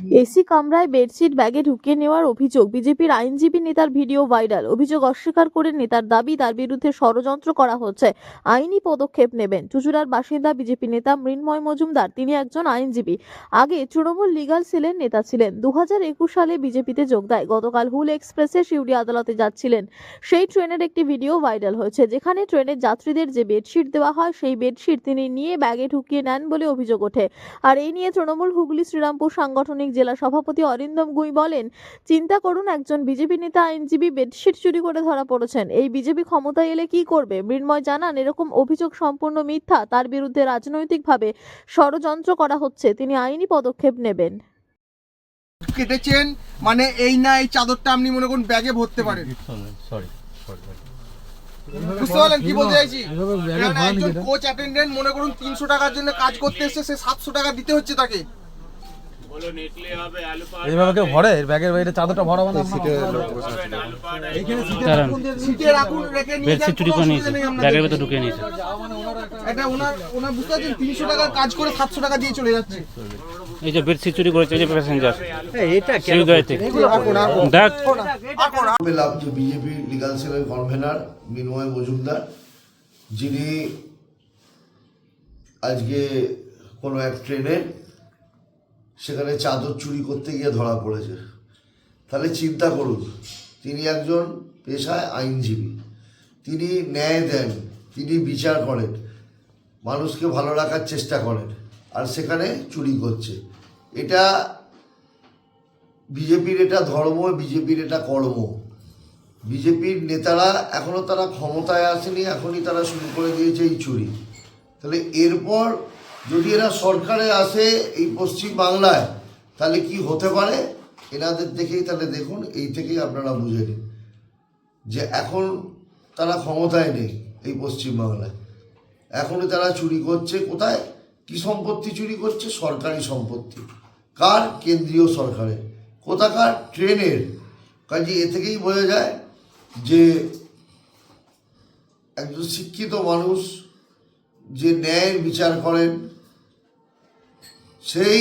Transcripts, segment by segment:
AC কামরায় bedsheet ব্যাগে ঢুকিয়ে নেওয়ার অভিযোগ। বিজেপির আইনজীবী নেতার ভিডিও ভাইরাল। অভিযোগ অস্বীকার করে নেতার দাবি, তার বিরুদ্ধে ষড়যন্ত্র করা হচ্ছে। আইনি পদক্ষেপ নেবেন। চুচুড়ার বাসিন্দা, বিজেপি নেতা মৃন্ময় মজুমদার, তিনি একজন আইনজীবী। আগে তৃণমূল লিগাল সেলের নেতা ছিলেন। দুহাজার একুশ সালে বিজেপিতে যোগ দেয়। গতকাল হুল এক্সপ্রেসে শিউড়ি আদালতে যাচ্ছিলেন। সেই ট্রেনের একটি ভিডিও ভাইরাল হয়েছে, যেখানে ট্রেনের যাত্রীদের যে বেডশিট দেওয়া হয়, সেই বেডশিট তিনি নিয়ে ব্যাগে ঢুকিয়ে নেন বলে অভিযোগ ওঠে। আর এই নিয়ে তৃণমূল হুগলি শ্রীরামপুর সাংগঠনিক জেলা সভাপতি অরিন্দম গুই বলেন চিন্তা করুন একজন বিজেপি নেতা আইনজীবী বেডশিট চুরি করে ধরা পড়েছেন। এই বিজেপি ক্ষমতায় এলে কি করবে? মৃন্ময় জানান এরকম অভিযোগ সম্পূর্ণ মিথ্যা। তার বিরুদ্ধে রাজনৈতিকভাবে ষড়যন্ত্র করা হচ্ছে। তিনি আইনি পদক্ষেপ নেবেন। কেটেছেন মানে এই না এই চাদরটা আপনি মনে করুন ব্যাগে ভরতে পারেন। সরি সরি বুঝতে পারলেন কি বলতে চাইছি? একজন কোচ অ্যাটেন্ডেন্ট মনে করুন তিনশো টাকার জন্য কাজ করতে এসছে সে সাতশো টাকা দিতে হচ্ছে তাকে। এইভাবে কেউ ভরে? ব্যাগের বাইরে চাদরটা ভরাবো না? সিটে রাখুন রেখে নিয়ে বেডশিট চুরি করে নিয়েছে ব্যাগের ভেতর ঢুকিয়ে নিয়েছে। এটা ওনার ওনার বুঝতে পারছেন তিনশো টাকার কাজ করে সাতশো টাকা দিয়ে চলে যাচ্ছে। এই যে বেডশিট চুরি করেছে এই যে প্যাসেঞ্জার এটা শিলদয় থেকে দেখ। যে বিজেপি লিগাল সেলের কনভেনার মিনময় মজুমদার যিনি আজকে কোনো এক ট্রেনে সেখানে চাদর চুরি করতে গিয়ে ধরা পড়েছে। তাহলে চিন্তা করুন, তিনি একজন পেশায় আইনজীবী। তিনি ন্যায় দেন, তিনি বিচার করেন, মানুষকে ভালো রাখার চেষ্টা করেন, আর সেখানে চুরি করছে। এটা বিজেপির এটা ধর্ম, বিজেপির এটা কর্ম। বিজেপির নেতারা, এখনও তারা ক্ষমতায় আসেনি, এখনই তারা শুরু করে দিয়েছে এই চুরি। তাহলে এরপর যদি এরা সরকারে আসে এই পশ্চিম বাংলায়, তাহলে কি হতে পারে? এনাদের দেখেই তাহলে দেখুন, এই থেকেই আপনারা বুঝে নিন যে এখন তারা ক্ষমতায় নেই এই পশ্চিম বাংলায়। এখনই তারা চুরি করছে কোথায়? কি সম্পত্তি চুরি করছে? সরকারি সম্পত্তি। কার? কেন্দ্রীয় সরকারের। কোথাকার? ট্রেনের। কাজে এ থেকেই বোঝা যায় যে একজন শিক্ষিত মানুষ যে ন্যায়ের বিচার করেন সেই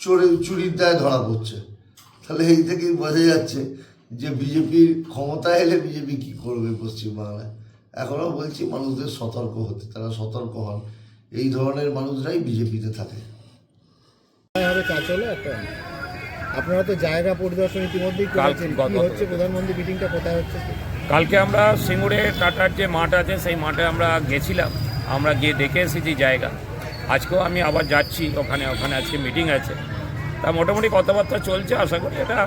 চোরে চুরির দায় ধরা পড়ছে। তাহলে এই থেকেই বোঝা যাচ্ছে যে বিজেপির ক্ষমতা এলে বিজেপি কি করবে পশ্চিমবাংলায়। এখনও বলছি মানুষদের সতর্ক হতে তারা সতর্ক হন। এই ধরনের মানুষরাই বিজেপিতে থাকে। আপনারা তো জায়গা পরিদর্শন ইতিমধ্যেই করেছেন। কি হচ্ছে? প্রধানমন্ত্রী মিটিংটা কোথায় হচ্ছে? কালকে আমরা সিঙ্গুরে টাটার যে মাঠ আছে সেই মাঠে আমরা গেছিলাম। আমরা গিয়ে দেখে এসেছি জায়গা। আজকেও আমি আবার যাচ্ছি ওখানে ওখানে আজকে মিটিং আছে। তা মোটামুটি কথাবার্তা চলছে আশা করি এটা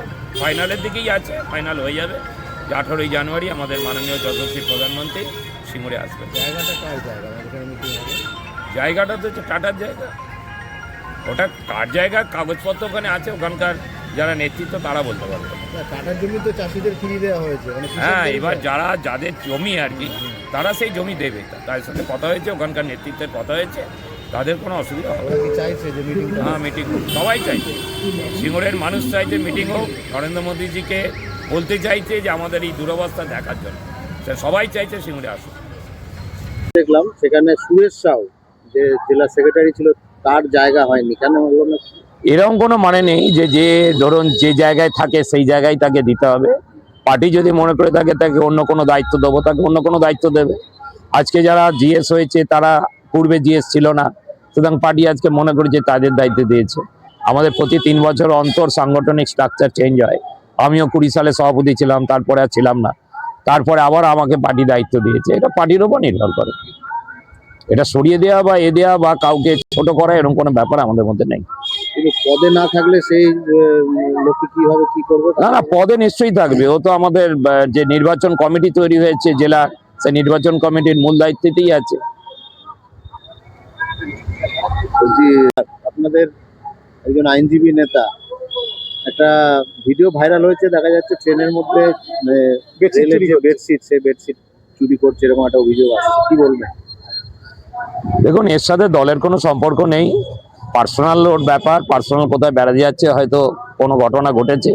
ফাইনালের দিকেই আছে ফাইনাল হয়ে যাবে। যে আঠারোই জানুয়ারি আমাদের মাননীয় যশস্বী প্রধানমন্ত্রী সিঙ্গুরে আসবেন। জায়গাটা তো হচ্ছে টাটার জায়গা। ওটা কার জায়গা? কাগজপত্র ওখানে আছে ওখানকার যারা নেতৃত্ব তারা বলতে পারবে। জমি তো চাষিদের ফিরিয়ে দেওয়া হয়েছে মানে হ্যাঁ এবার যারা যাদের জমি আর কি তারা সেই জমি দেবে। তাদের সাথে কথা হয়েছে ওখানকার নেতৃত্বের কথা হয়েছে তাদের কোনো অসুবিধা হবে ওরা কি চাইছে যে মিটিংটা না মিটিং হোক সবাই চাইছে। সিঙ্গুরের মানুষ চাইছে মিটিং হোক নরেন্দ্র মোদীজিকে বলতে চাইছে যে আমাদের এই দুরবস্থা দেখার জন্য। সবাই চাইছে সিঙ্গুরে আসুক। দেখলাম সেখানে সুরেশ সাউ যে জেলা সেক্রেটারি ছিল তার জায়গা হয়নি। কেন হলো না? এরকম কোনো মানে নেই যে যে ধরুন যে জায়গায় থাকে সেই জায়গায় তাকে দিতে হবে। পার্টি যদি মনে করে থাকে তাকে অন্য কোনো দায়িত্ব দেবো, তাকে অন্য কোনো দায়িত্ব দেবে। আজকে যারা জিএস হয়েছে তারা পূর্বে জিএস ছিল না, সুতরাং পার্টি আজকে মনে করেছে তাদের দায়িত্ব দিয়েছে। আমাদের প্রতি তিন বছর অন্তর সাংগঠনিক স্ট্রাকচার চেঞ্জ হয়। আমিও কুড়ি সালে সভাপতি ছিলাম, তারপরে আর ছিলাম না। তারপরে আবার আমাকে পার্টি দায়িত্ব দিয়েছে। এটা পার্টির ওপর নির্ভর করে। এটা সরিয়ে দেওয়া বা এ দেওয়া বা কাউকে ছোট করা এরকম কোনো ব্যাপার আমাদের মধ্যে নেই। কিন্তু পদে না থাকলে সেই লোককে কীভাবে কি করবে না না পদে নিশ্চয়ই থাকবে। ও তো আমাদের যে নির্বাচন কমিটি তৈরি হয়েছে জেলা সেই নির্বাচন কমিটির মূল দায়িত্বতেই আছে। আপনাদের একজন আইনজীবী নেতা একটা ভিডিও ভাইরাল হয়েছে দেখা যাচ্ছে ট্রেনের মধ্যে বেডশিট সেই বেডশিট চুরি করছে এরকম একটা অভিযোগ আসছে। কি বলবেন? দেখুন এর সাথে দলের কোনো সম্পর্ক নেই। পার্সোনাল ওর ব্যাপার পার্সোনাল কোথায় বেড়াতে যাচ্ছে হয়তো কোনো ঘটনা ঘটেছে।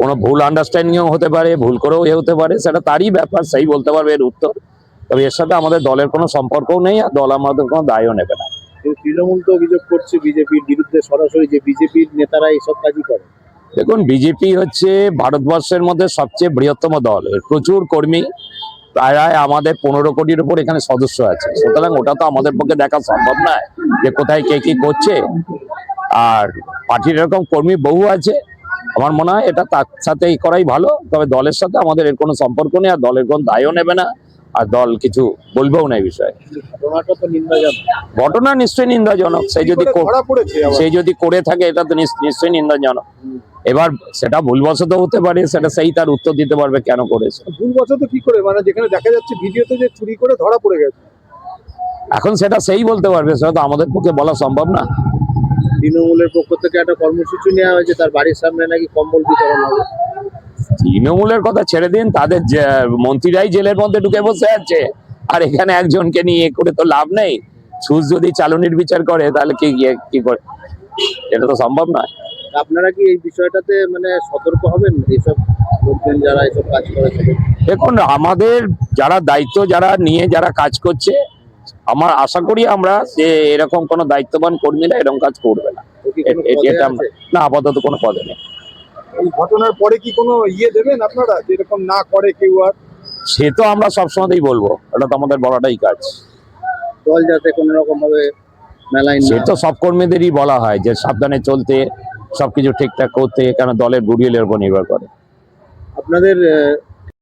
কোনো ভুল আন্ডারস্ট্যান্ডিংও হতে পারে ভুল করেও এ হতে পারে সেটা তারই ব্যাপার সেই বলতে পারবে এর উত্তর। তবে এর সাথে আমাদের দলের কোনো সম্পর্কও নেই আর দল আমাদের কোনো দায়ও নেবে না। তৃণমূল তো অভিযোগ করছে বিজেপির বিরুদ্ধে সরাসরি যে বিজেপির নেতারা এইসব কাজই করে। দেখুন বিজেপি হচ্ছে ভারতবর্ষের মধ্যে সবচেয়ে বৃহত্তম দল প্রচুর কর্মী। প্রায় আমাদের পনেরো কোটির উপর এখানে সদস্য আছে। সুতরাং ওটা তো আমাদের পক্ষে দেখা সম্ভব নয় যে কোথায় কে কি করছে। আর পার্টির এরকম কর্মী বহু আছে। আমার মনে হয় এটা তার সাথেই করাই ভালো। তবে দলের সাথে আমাদের এর কোনো সম্পর্ক নেই আর দলের কোনো দায়ও নেবে না। আর দল কিছু বলবেও না এই বিষয়ে। ঘটনা নিশ্চয়ই নিন্দাজনক। সেই যদি। সেই যদি করে থাকে এটা তো নিশ্চয়ই নিন্দাজনক। এবার সেটা ভুলবশত হতে পারে সেটা সেই তার উত্তর দিতে পারবে কেন করেছে ভুলবশত কি করে? মানে যেখানে দেখা যাচ্ছে ভিডিওতে যে চুরি করে ধরা পড়ে গেছে। এখন সেটা সেই বলতে পারবে সেটা তো আমাদের পক্ষে বলা সম্ভব না। তৃণমূলের পক্ষ থেকে একটা কর্মসূচি নেওয়া হয়েছে তার বাড়ির সামনে নাকি কম্বল বিতরণ হবে। তৃণমূলের কথা ছেড়ে দিন তাদের মন্ত্রীরাই জেলের মধ্যে ঢুকে বসে আছে। আর এখানে একজনকে নিয়ে করে তো লাভ নেই। সুদ যদি চালনির বিচার করে তাহলে কি কি- করে? এটা তো সম্ভব নয়। আপনারা কি এই বিষয়টাতে মানে সতর্ক হবেন? এইসব লোকজন যারা এইসব কাজ করে দেখুন আমাদের যারা দায়িত্ব যারা নিয়ে যারা কাজ করছে আমার আশা করি আমরা যে এরকম কোনো দায়িত্ববান কর্মীরা এরকম কাজ করবে না। এটা না আপাতত কোনো পদে নেই। এই ঘটনার পরে কি কোনো ইয়ে দেবেন আপনারা? যেরকম না করে কেউ আর? সে তো আমরা সবসময়তেই বলব এটা তো আমাদের বলাটাই কাজ। দল যাতে কোনো রকম ভাবে মেলায় সে তো সব কর্মীদেরই বলা হয় যে সাবধানে চলতে সবকিছু ঠিকঠাক করতে কেন দলের গুডিয়েলের উপর নির্ভর করে। আপনাদের